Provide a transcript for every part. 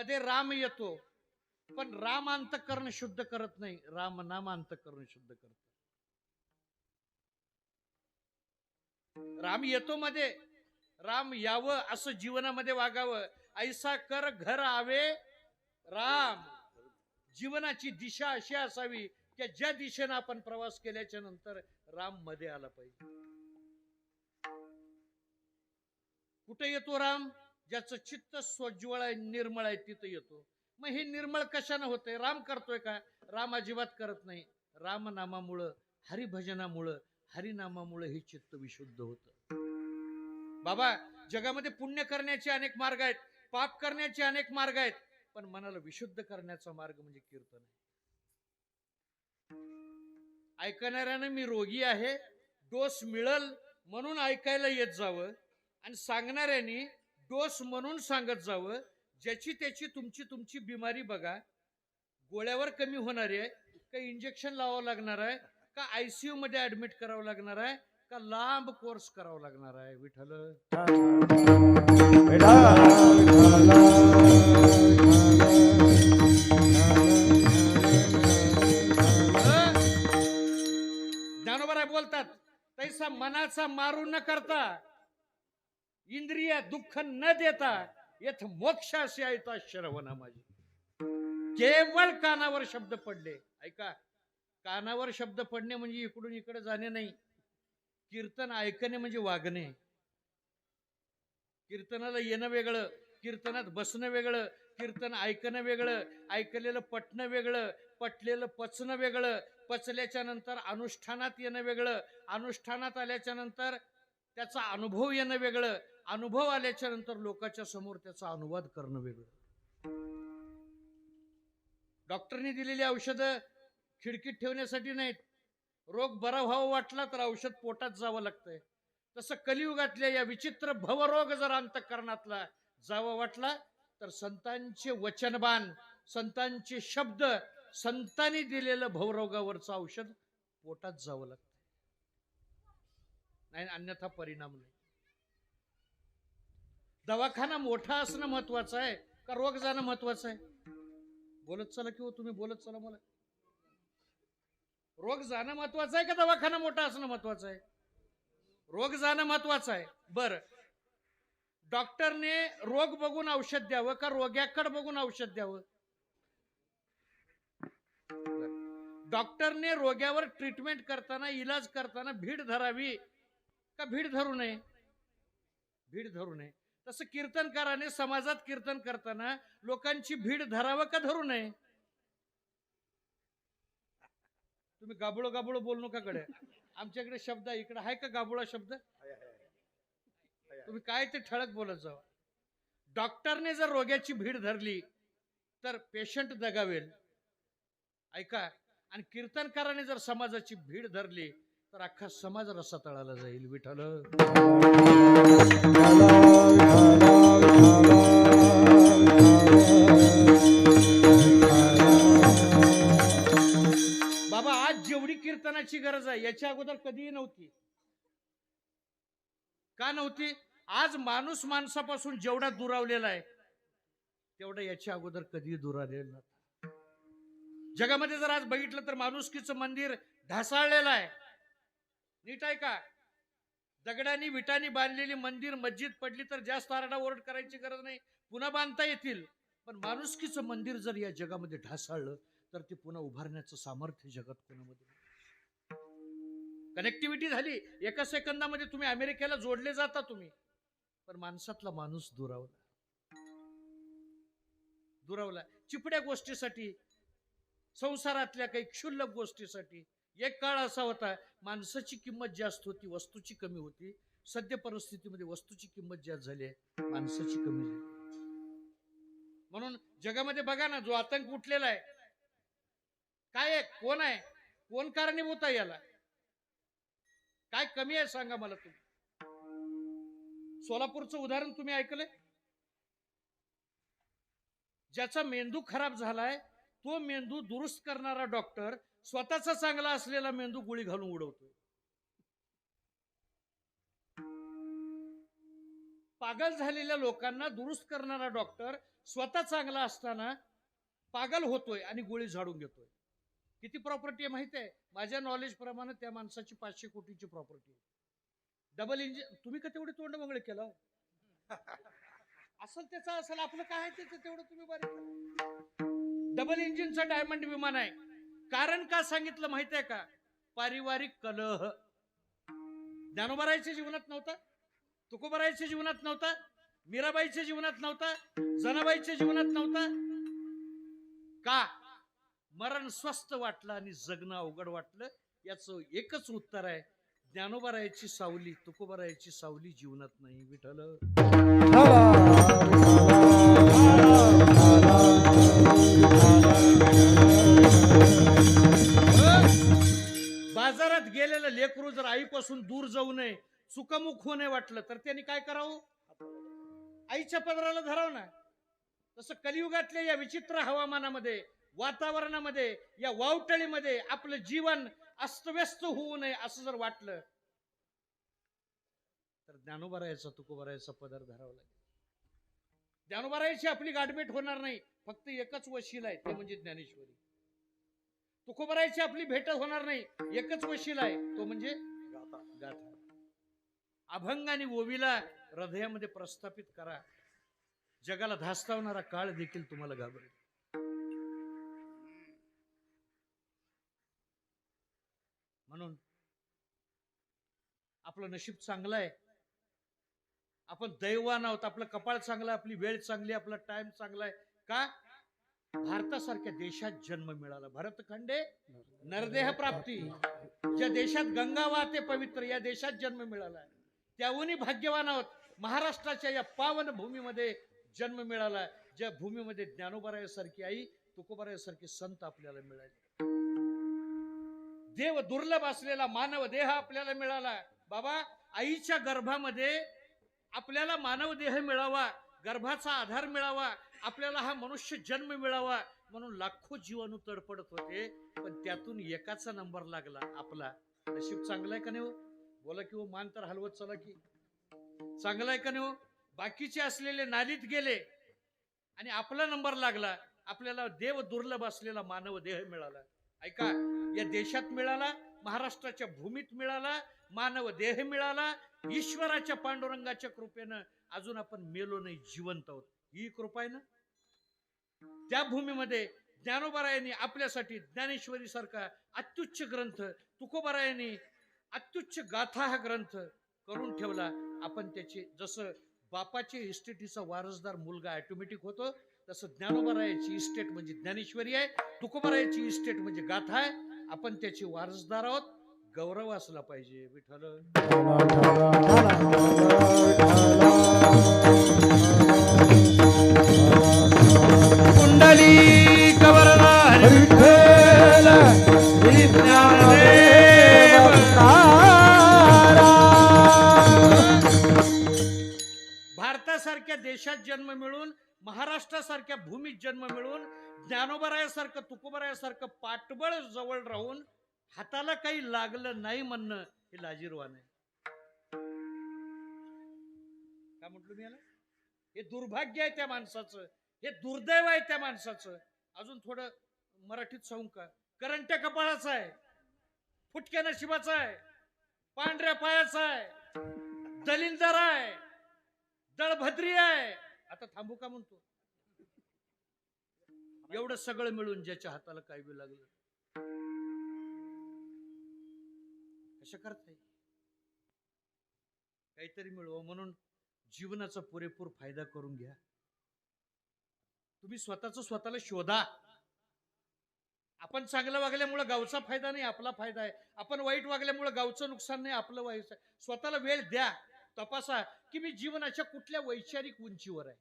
मध्ये राम येतो पण राम अंतकरण शुद्ध करत नाही. राम नाम अंतकरण शुद्ध करत राम येतो मध्ये. राम यावं असं जीवनामध्ये वागावं. ऐसा कर घर आवे राम. जीवनाची दिशा अशी असावी की ज्या दिशेनं आपण प्रवास केल्याच्यानंतर राममध्ये आला पाहिजे. कुठे येतो राम? ज्याचं चित्त स्वज्वळ आहे निर्मळ आहे तिथं येतो. मग हे निर्मळ कशानं होतंय? राम करतोय का? राम अजिबात करत नाही. रामनामामुळं हरिभजनामुळं हरिनामामुळं हे चित्त विशुद्ध होत. बाबा जगामध्ये पुण्य करण्याचे अनेक मार्ग आहेत पाप करण्याचे अनेक मार्ग आहेत पण मनाला विशुद्ध करण्याचा मार्ग म्हणजे कीर्तन आहे. ऐकणाऱ्यानं मी रोगी आहे डोस मिळल म्हणून ऐकायला येत जावं आणि सांगणाऱ्यांनी डोस म्हणून सांगत जावं ज्याची त्याची तुमची तुमची बिमारी बघा. गोळ्यावर कमी होणार आहे का इंजेक्शन लावावं लागणार आहे का आयसीयू मध्ये ऍडमिट करावं लागणार आहे का लांब कोर्स करावा लागणार आहे विठ्ठल. हं? ज्ञानोबराय बोलतात तैसा मनाचा मारू न करता. इंद्रिय दुःख न देता येथ मोक्षाशी ऐकता श्रवणा माझी. केवळ कानावर शब्द पडले. ऐका कानावर शब्द पडणे म्हणजे इकडून इकडे जाणे नाही. कीर्तन ऐकणे म्हणजे वागणे. कीर्तनाला येणं वेगळं कीर्तनात बसणं वेगळं कीर्तन ऐकणं वेगळं ऐकलेलं पटणं वेगळं पटलेलं पचणं वेगळं पचल्याच्या नंतर अनुष्ठानात येणं वेगळं अनुष्ठानात आल्याच्यानंतर त्याचा अनुभव येणं वेगळं अनुभव आल्याच्यानंतर लोकांच्या समोर त्याचा अनुवाद करणं वेगळं. डॉक्टरनी दिलेली औषधं खिडकीत ठेवण्यासाठी नाहीत. रोग बरा व्हावा वाटला तर औषध पोटात जावं लागतंय. तसं कलियुगातल्या या विचित्र भवरोग जर अंतकरणातला जावा वाटला तर संतांचे वचनबान संतांचे शब्द संतांनी दिलेलं भवरोगावरचं औषध पोटात जावं लागतं नाही अन्यथा परिणाम नाही. दवाखाना मोठा असणं महत्वाचं आहे का रोग जाणं महत्वाचं आहे? बोलत चला किंवा हो, तुम्ही बोलत चला मला. रोग जाणं महत्वाचं आहे का दवाखाना मोठा असणं महत्वाचं आहे? रोग जाणं महत्वाचं आहे. बर. डॉक्टरने रोग बघून औषध द्यावं का रोग्याकडे बघून औषध द्यावं? डॉक्टरने रोग्यावर ट्रीटमेंट करताना इलाज करताना भीड धरावी का भीड धरू नये? भीड धरू नये. तसं कीर्तनकाराने समाजात कीर्तन करताना लोकांची भीड धरावं का धरू नये? तुम्ही गाबुळो गाबुळो बोलू नका कडे आमच्याकडे शब्द आहे इकडे आहे का गाबुळा शब्द? तुम्ही काय ते ठळक बोलत जावा. डॉक्टरने जर रोग्याची भीड धरली तर पेशंट दगावेल. ऐका आणि कीर्तनकाराने जर समाजाची भीड धरली तर अख्खा समाज रसा तळाला जाईल विठ्ठल. जेवढी गरज आहे. याच्या अगोदर कधीही नव्हती. का नव्हती? आज माणूस माणसापासून जेवढा दुरावलेला आहे तेवढा याच्या अगोदर कधीही दुरावलेला नव्हता. जगामध्ये जर आज बघितलं तर माणुसकीचं मंदिर ढासाळलेलं आहे. नीट आहे का? दगडानी विटानी बांधलेली मंदिर मस्जिद पडली तर जास्त आरडाओरड करायची गरज नाही. पुन्हा बांधता येतील. पण माणुसकीचं मंदिर जर या जगामध्ये ढासाळलं तर ते पुन्हा उभारण्याचं सामर्थ्य जगात कोणामध्ये कनेक्टिव्हिटी झाली एका सेकंदामध्ये तुम्ही अमेरिकेला जोडले जाता तुम्ही. पण माणसातला माणूस दुरावला. दुरावला. चिपड्या गोष्टीसाठी संसारातल्या काही क्षुल्लक गोष्टीसाठी. एक काळ असा होता माणसाची किंमत जास्त होती वस्तूची कमी होती. सद्य परिस्थितीमध्ये वस्तूची किंमत जास्त झाली आहे माणसाची कमी झाली म्हणून जगामध्ये बघा ना जो आतंक उठलेला आहे. काय आहे? कोण आहे? कोण कारणीभूत आहे याला? काय कमी आहे सांगा मला तुम्ही? सोलापूरचं उदाहरण तुम्ही ऐकलंय? ज्याचा मेंदू खराब झालाय तो मेंदू दुरुस्त करणारा डॉक्टर स्वतःचा चांगला असलेला मेंदू गोळी घालून उडवतो पागल झालेल्या लोकांना दुरुस्त करणारा डॉक्टर स्वतः चांगला असताना पागल होतोय आणि गोळी झाडून घेतोय. किती प्रॉपर्टी आहे माहिती आहे? माझ्या नॉलेजप्रमाणे त्या माणसाची पाचशे कोटीची प्रॉपर्टी आहे. डबल इंजिन तुम्ही का तेवढे तोंड मंगळे केलं? असल असेल असेल आपलं काय आहे त्याचं तेवढं तुम्ही बरं डबल इंजिनचं डायमंड विमान आहे. कारण का सांगितलं माहिती आहे का? पारिवारिक कलह. ज्ञानोबारायच्या जीवनात नव्हता तुकोबारायच्या जीवनात नव्हता मीराबाईच्या जीवनात नव्हता जनाबाईच्या जीवनात नव्हता. का? मरण स्वस्त वाटलं आणि जगणं अवघड वाटलं याचं एकच उत्तर आहे ज्ञानोबारायची सावली तुकोबारायची सावली जीवनात नाही विठल बाजारात गेलेलं लेकरू जर आईपासून दूर जाऊ नये सुखमुख होणे वाटलं तर त्यांनी काय करावं? आईच्या पदराला धराव ना. तसं कलियुगातल्या या विचित्र हवामानामध्ये वातावरणामध्ये या वावटळीमध्ये आपलं जीवन अस्तव्यस्त होऊ नये असं जर वाटलं तर ज्ञानोबरायचा तुकोबरायचा पदर धरावा लागेल. ज्ञानोबरायची आपली गाठभेट होणार नाही फक्त एकच वशील आहे ते म्हणजे ज्ञानेश्वरी. तुकोबरायची आपली भेट होणार नाही एकच वशील आहे तो म्हणजे गाथा. अभंग आणि ओवीला हृदयामध्ये प्रस्थापित करा. जगाला धास्तावणारा काळ देखील तुम्हाला घाबरेल. आपलं नशीब चांगलं आहे. आपण दैवान आहोत. आपलं कपाळ चांगलं आहे, आपली वेळ चांगली आपला टाइम चांगला आहे. का? भारतासारख्या देशात जन्म मिळाला. भरतखंडे नरदेह प्राप्ती. ज्या देशात गंगा वाहते पवित्र या देशात जन्म मिळाला. त्याहूनही भाग्यवान आहोत. महाराष्ट्राच्या या पावन भूमीमध्ये जन्म मिळाला. ज्या भूमीमध्ये ज्ञानोबरायासारखी आई तुकोबरायासारखे संत आपल्याला मिळाले. देव दुर्लभ असलेला मानव देह आपल्याला मिळाला. बाबा आईच्या गर्भामध्ये आपल्याला मानव देह मिळावा गर्भाचा आधार मिळावा आपल्याला हा मनुष्य जन्म मिळावा म्हणून लाखो जीवाणू तडपडत होते पण त्यातून एकाचा नंबर लागला आपला. नशीब चांगला आहे का नाही हो? बोला की हो मान तर हलवत चला की. चांगला आहे का नाही हो? बाकीचे असलेले नालीत गेले आणि आपला नंबर लागला आपल्याला देव दुर्लभ असलेला मानव देह मिळाला. ऐका या देशात मिळाला महाराष्ट्राच्या भूमीत मिळाला मानव देह मिळाला ईश्वराच्या पांडुरंगाच्या कृपेनं अजून आपण मेलो नाही जिवंत आहोत. ही कृपा आहे ना? त्या भूमीमध्ये ज्ञानोबरायांनी आपल्यासाठी ज्ञानेश्वरी सारखा अत्युच्च ग्रंथ तुकोबरायांनी अत्युच्च गाथा हा ग्रंथ करून ठेवला. आपण त्याचे जसं बापाचे इस्टेटीचा वारसदार मुलगा ऑटोमॅटिक होतो तसं ज्ञानोबरायाची इस्टेट म्हणजे ज्ञानेश्वरी आहे तुकोबरायाची इस्टेट म्हणजे गाथा आहे. आपण त्याचे वारसदार आहोत. गौरव असला पाहिजे विठ्ठल. कुंडली भारतासारख्या देशात जन्म मिळून महाराष्ट्रासारख्या भूमीत जन्म मिळून ज्ञानोबरायासारखं तुकोबरायासारखं पाठबळ जवळ राहून हाताला काही लागलं नाही म्हणणं हे लाजीरवान आहे. काय म्हटलं मी याला? हे दुर्भाग्य आहे त्या माणसाचं. हे दुर्दैव आहे त्या माणसाचं. अजून थोडं मराठीत सांगू का? करंट्या कपाळाचा आहे. फुटक्या नशिबाचा आहे. पांढऱ्या पायाचा आहे. दलिंदर आहे. दळभद्री आहे. आता थांबू का म्हणतो? एवढं सगळं मिळून ज्याच्या हाताला काय बी लागलं. कशा करताय काहीतरी मिळवा म्हणून जीवनाचा पुरेपूर फायदा करून घ्या. तुम्ही स्वतःच स्वतःला शोधा. आपण चांगलं वागल्यामुळे गावचा फायदा नाही आपला फायदा आहे. आपण वाईट वागल्यामुळे गावचं नुकसान नाही आपलं वाईट स्वतःला वेळ द्या. तपासा की मी जीवनाच्या कुठल्या वैचारिक उंचीवर आहे?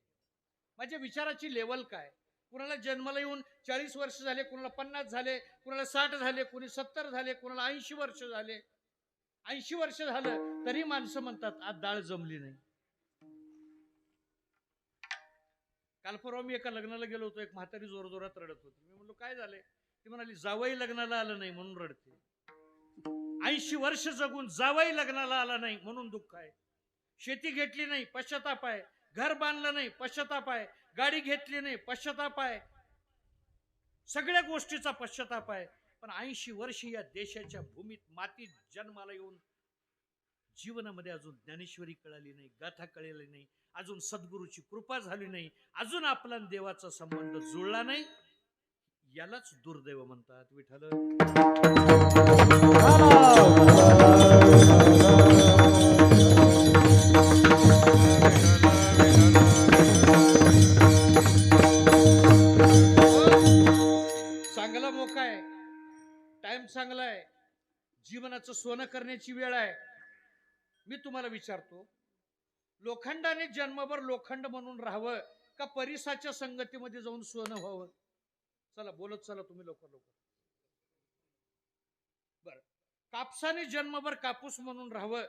माझ्या विचाराची लेवल काय? कुणाला जन्माला येऊन चाळीस वर्ष झाले कुणाला पन्नास झाले कुणाला साठ झाले कुणी सत्तर झाले कुणाला ऐंशी वर्ष झाले. ऐंशी वर्ष झालं तरी माणसं म्हणतात आज डाळ जमली नाही. काल परवा मी एका लग्नाला गेलो होतो एक म्हातारी जोरजोरात रडत होती. मी म्हणलो काय झाले ती म्हणाली जावई लग्नाला आलं नाही म्हणून रडते. ऐंशी वर्ष जगून जावई लग्नाला आला नाही म्हणून दुःख आहे. शेती घेतली नाही पश्चाताप आहे. घर बांधलं नाही पश्चाताप आहे. गाडी घेतली नाही पश्चाताप आहे. सगळ्या गोष्टीचा पश्चाताप आहे. पण ऐंशी वर्ष या देशाच्या भूमीत मातीत जन्माला येऊन जीवनामध्ये अजून ज्ञानेश्वरी कळाली नाही गाथा कळली नाही अजून सद्गुरूची कृपा झाली नाही अजून आपला देवाचा संबंध जुळला नाही यालाच दुर्दैव म्हणतात विठ्ठल. जीवनाचं सोनं करण्याची वेळ आहे. मी तुम्हाला विचारतो लोखंडाने जन्मभर लोखंड म्हणून राहावं का परिसाच्या संगतीमध्ये जाऊन सोनं व्हावं? चला बोलत चला तुम्ही लवकर लवकर. बर. कापसाने जन्मभर कापूस म्हणून राहावं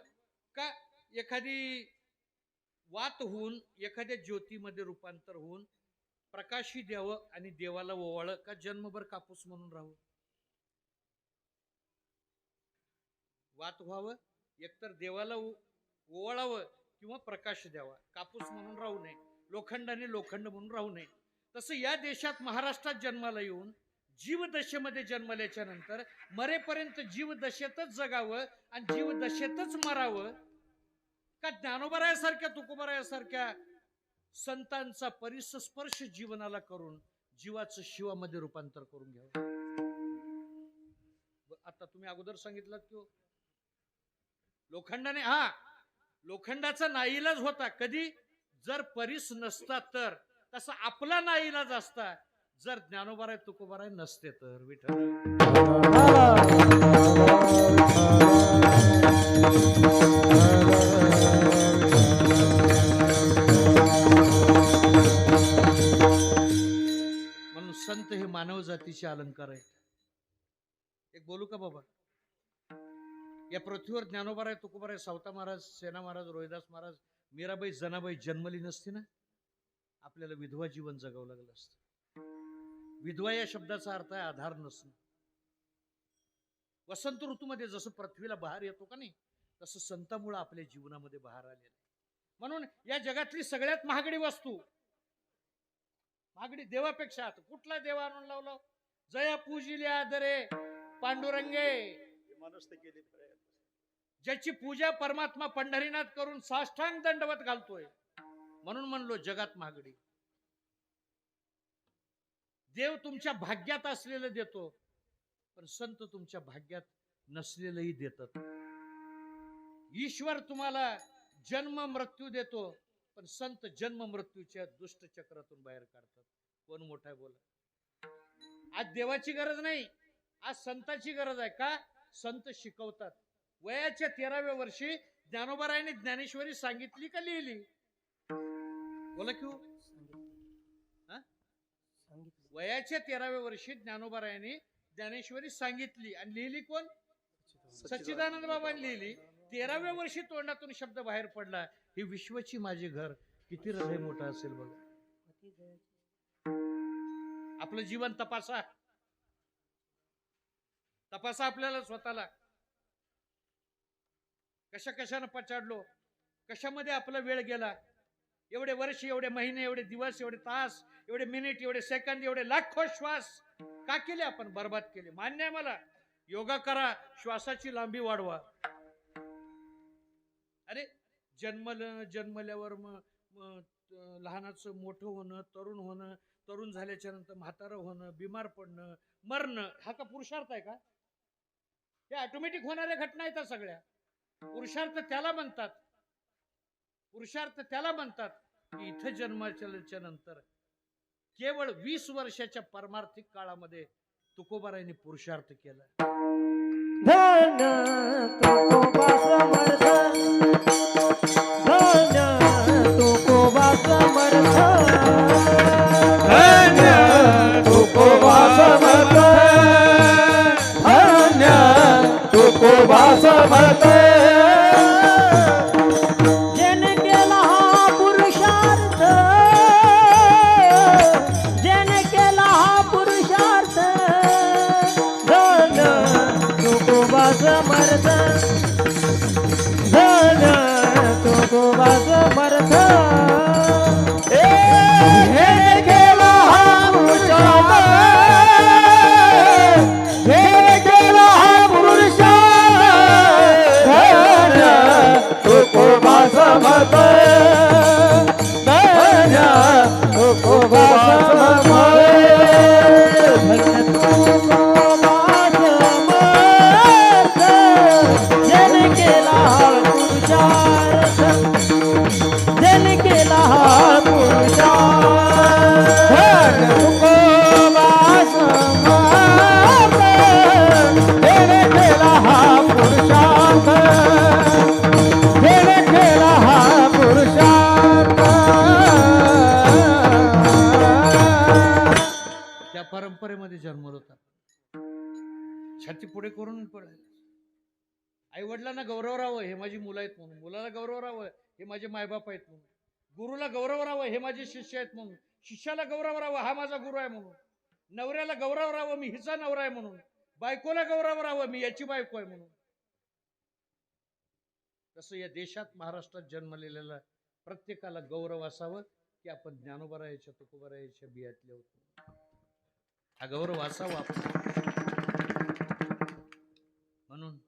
का एखादी वात होऊन एखाद्या ज्योतीमध्ये रूपांतर होऊन प्रकाशी द्यावं आणि देवाला ओवाळं का जन्मभर कापूस म्हणून राहावं? वात व्हावं एकतर देवाला ओवाळावं किंवा प्रकाश द्यावा. कापूस म्हणून राहू नये लोखंडाने लोखंड म्हणून राहू नये. तसं या देशात महाराष्ट्रात जन्माला येऊन जीवदशेमध्ये जन्मल्याच्या नंतर मरेपर्यंत जीवदशेतच जगावं आणि जीवदशेतच मरावं का ज्ञानोबरायासारख्या तुकोबरायासारख्या संतांचा परिसस्पर्श जीवनाला करून जीवाचं शिवामध्ये रूपांतर करून घ्यावं? आता तुम्ही अगोदर सांगितलं की हो, लोखंडाने हा लोखंडाचा नाईलाज होता. कधी? जर परीस नसता तर. तसा आपला नाईलाज असता. जर ज्ञानोबाराय तुकोबाराय नसते तर विठ्ठल. म्हणून संत हे मानव जातीचे अलंकार आहेत. एक बोलू का बाबा? या पृथ्वीवर ज्ञानोबाराय आहे सावता महाराज सेना महाराज रोहिदास महाराज मीराबाई जनाबाई जन्मली नसती ना? आपल्याला विधवा जीवन जगावं लागलं असतं. विधवा या शब्दाचा अर्थ आहे आधार नसणं. वसंत ऋतूमध्ये जसं पृथ्वीला बहार येतो का नाही तसं संतामुळं आपल्या जीवनामध्ये बहार आलेलं आहे. म्हणून या जगातली सगळ्यात महागडी वस्तू महागडी देवापेक्षा आता कुठला देव आणून लावला? जया पूजिले आदरे पांडुरंगे. ज्याची पूजा परमात्मा पंढरीनाथ करून साष्टांग दंडवत घालतोय. म्हणून म्हणलो जगात महागडी देव तुमच्या भाग्यात असलेलं देतो पण संत तुमच्या भाग्यात नसलेलंही देतात. ईश्वर तुम्हाला जन्म मृत्यू देतो पण संत जन्म मृत्यूच्या दुष्ट चक्रातून बाहेर काढतात. कोण मोठा बोला? आज देवाची गरज नाही आज संताची गरज आहे का? संत शिकवतात. वयाच्या तेराव्या वर्षी ज्ञानोबारायने ज्ञानेश्वरी सांगितली का लिहिली? बोला की हो. हा? वयाच्या तेराव्या वर्षी ज्ञानोबारायने ज्ञानेश्वरी सांगितली. आणि लिहिली कोण? सच्चिदानंद बाबांनी लिहिली. तेराव्या वर्षी तोंडातून शब्द बाहेर पडला. ही विश्वची माझे घर. किती हृदय मोठं असेल बघा. आपलं जीवन तपासा. तपासा आपल्याला स्वतःला. कशा कशानं पचाडलो कशामध्ये आपला वेळ गेला? एवढे वर्ष एवढे महिने एवढे दिवस एवढे तास एवढे मिनिट एवढे सेकंद एवढे लाखो श्वास का केले आपण? बर्बाद केले. मान्य आहे मला. योगा करा श्वासाची लांबी वाढवा. अरे जन्मलं जन्मल्यावर मग लहानाचं मोठं होणं तरुण होणं तरुण झाल्याच्यानंतर म्हातारं होणं बिमार पडणं मरणं हा का पुरुषार्थ आहे का? हे ऑटोमॅटिक होणाऱ्या घटना आहेत त्या सगळ्या. पुरुषार्थ त्याला म्हणतात. पुरुषार्थ त्याला म्हणतात की इथं जन्माच्या नंतर केवळ वीस वर्षाच्या परमार्थिक काळामध्ये तुकोबारायने पुरुषार्थ केला. तुकोबा समर्थ आईवडिलांना गौरव राहावं हे माझी मुलं आहेत म्हणून. मुलाला गौरव राहावं हे माझे मायबाप आहेत म्हणून. गुरुला गौरव राहावं हे माझे शिष्य आहेत म्हणून. शिष्याला गौरव राहावं हा माझा गुरु आहे म्हणून. नवऱ्याला गौरव राहावं मी हिचा नवरा आहे म्हणून. बायकोला गौरव राहावं मी याची बायको आहे म्हणून. तसं या देशात महाराष्ट्रात जन्मलेल्याला प्रत्येकाला गौरव असावं की आपण ज्ञानोबरायाच्या तुकोबरायाच्या बियातले होतो हा गौरव असावा. आपण म्हणून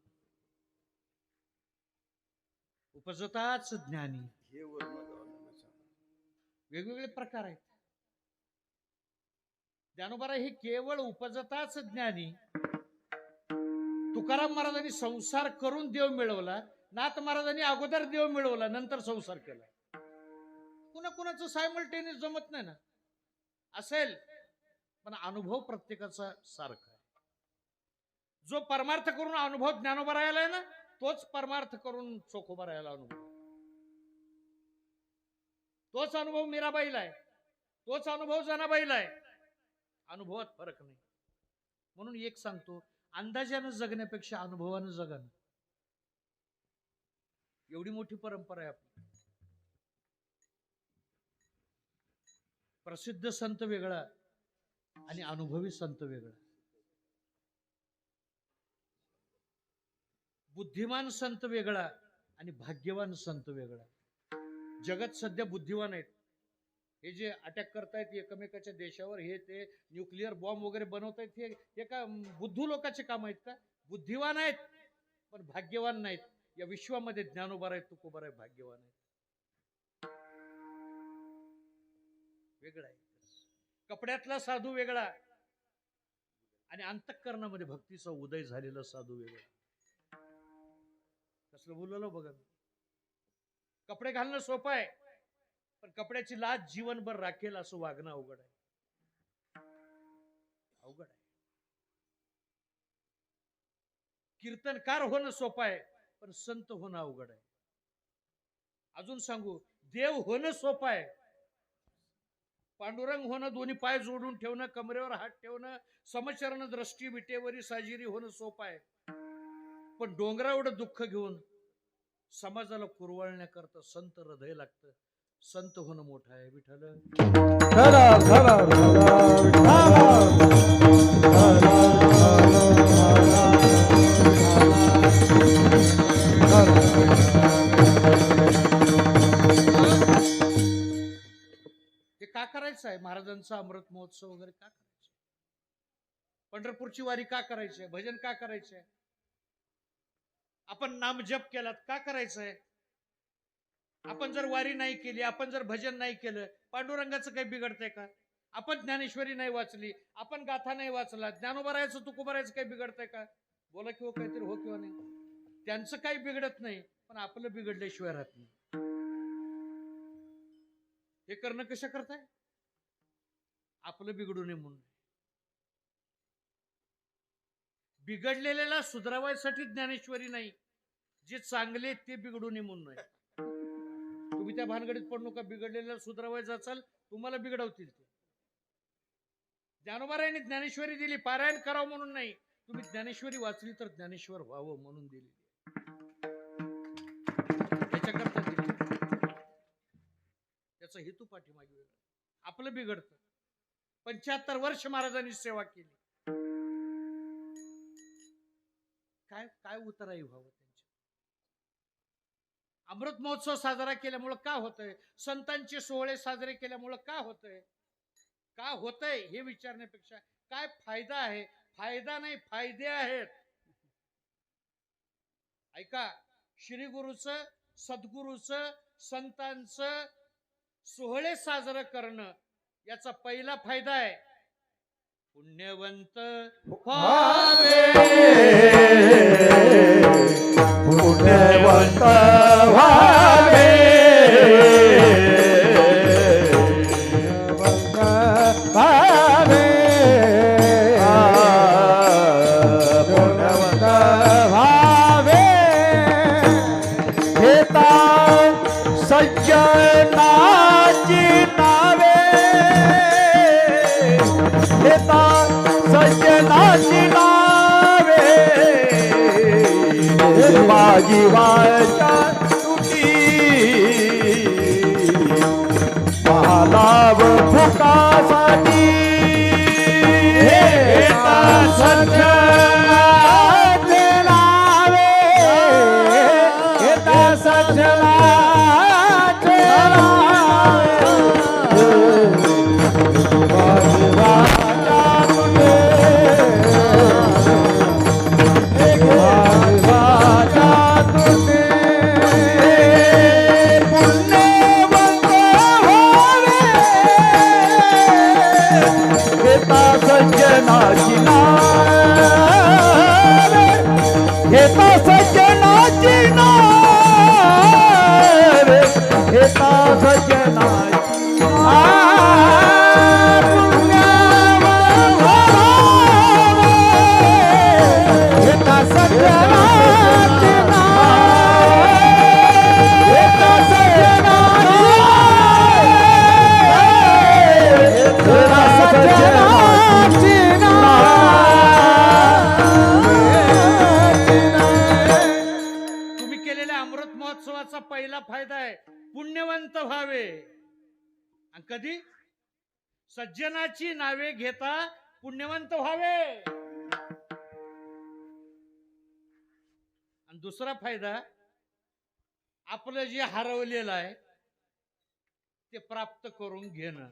उपजताच ज्ञानी. वेगवेगळे प्रकार आहेत. ज्ञानोबारा हे केवळ उपजताच ज्ञानी. तुकाराम महाराजांनी संसार करून देव मिळवला. नाथ महाराजांनी अगोदर देव मिळवला नंतर संसार केला. कुणा कुणाचं सायमल्टेनियस जमत नाही ना. असेल पण अनुभव प्रत्येकाचा सारखा आहे. जो परमार्थ करून अनुभव ज्ञानोबा राहायला आहे ना तोच परमार्थ करून चोख उभा राहायला अनुभव. तोच अनुभव मीराबाईला आहे. तोच अनुभव जनाबाईला आहे. अनुभवात फरक नाही. म्हणून एक सांगतो अंदाजानं जगण्यापेक्षा अनुभवानं जगणं एवढी मोठी परंपरा आहे आपली. प्रसिद्ध संत वेगळा आणि अनुभवी संत वेगळा. बुद्धिमान संत वेगळा आणि भाग्यवान संत वेगळा. जगात सध्या बुद्धिवान आहेत. हे जे अटॅक करतायत एकमेकाच्या देशावर हे ते न्यूक्लिअर बॉम्ब वगैरे बनवतायत हे हे का बुद्धू लोकांचे काम आहेत का? बुद्धिवान आहेत पण भाग्यवान नाहीत. या विश्वामध्ये ज्ञानोबार आहेत तुकोबार आहे भाग्यवान आहेत. वेगळा आहे. कपड्यातला साधू वेगळा आणि अंतःकरणामध्ये भक्तीचा उदय झालेला साधू वेगळा. कसलं बोललो बघा मी. कपडे घालणं सोपं आहे पण कपड्याची लाज जीवनभर राखेल असं वागणं अवघड आहे. अवघड आहे. कीर्तनकार होणं सोपं आहे पण संत होणं अवघड आहे. अजून सांगू देव होणं सोपं आहे. पांडुरंग होणं दोन्ही पाय जोडून ठेवणं कमरेवर हात ठेवणं समचरण दृष्टी विटेवरी साजिरी होणं सोपं आहे. पण डोंगरा एवढं दुःख घेऊन समाजाला कुरवाळण्याकरता संत हृदय लागतं. संत होणं मोठं आहे हे का करायचं आहे? महाराजांचा अमृत महोत्सव वगैरे का करायचं? पंढरपूरची वारी का करायची आहे? भजन का करायचं आहे? आपण नाम जप केलात का करायचं आहे आपण जर वारी नाही केली आपण जर भजन नाही केलं पांडुरंगाचं काही बिघडतंय का? आपण ज्ञानेश्वरी नाही वाचली आपण गाथा नाही वाचला ज्ञानोबरायचं तुकोबरायचं काही बिघडतंय का? बोला किंवा हो काहीतरी हो किंवा नाही. त्यांचं काही बिघडत नाही पण आपलं बिघडल्याशिवाय राहत नाही. हे करणं कशा करताय? आपलं बिघडू नये म्हणून. बिघडलेल्याला सुधारवायसाठी ज्ञानेश्वरी नाही. जे चांगले ते बिघडू नये म्हणून आहे तुम्ही त्या भानगडीत पडू नका. बिघडलेल्याला सुधारवायचं असाल तुम्हाला बिघडवतील ते. ज्ञानोबारायांनी ज्ञानेश्वरी दिली. पारायण करावं म्हणून नाही. तुम्ही ज्ञानेश्वरी वाचली तर ज्ञानेश्वर व्हावं म्हणून दिली त्याच्याकरता दिली. त्याचा हेतू पाठीमागे वेगळा आपलं बिघडतं. पंच्याहत्तर वर्ष महाराजांनी सेवा केली. काय काय उतराई व्हावं त्यांच्या अमृत महोत्सव साजरा केल्यामुळं का होतंय? संतांचे सोहळे साजरे केल्यामुळं का होतंय? का होतंय हे विचारण्यापेक्षा काय फायदा आहे? फायदा नाही फायदे आहेत. ऐका श्री गुरुचं सद्गुरूच संतांच सोहळे साजरं करणं याचा पहिला फायदा आहे. पुण्यवंत व्हावे. पुण्यवंत सज्जनाची नावे घेता पुण्यवंत व्हावे. आणि दुसरा फायदा आपलं जे हरवलेलं आहे ते प्राप्त करून घेणं.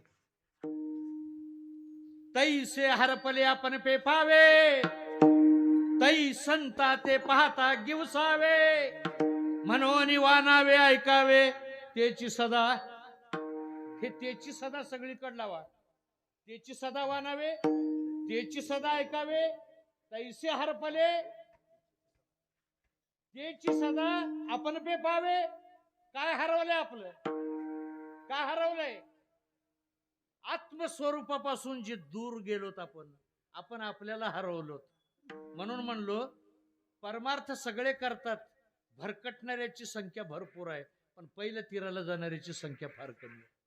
तैसे हरपले आपण पेपावे. तै संता ते पाहता गिवसावे. म्हणून वानावे ऐकावे. त्याची सदा हे त्याची सदा सगळीकडे लावा. त्याची सदा वानावे त्याची सदा ऐकावे तैसे हरपले त्याची सदा आपण पेपावे काय हरवलंय आपलं? काय हरवलंय? आत्मस्वरूपापासून जे दूर गेलोत आपण आपण आपल्याला हरवलोत. म्हणून म्हणलो परमार्थ सगळे करतात भरकटणाऱ्याची संख्या भरपूर आहे पण पहिल्या तीराला जाणाऱ्याची संख्या फार कमी आहे.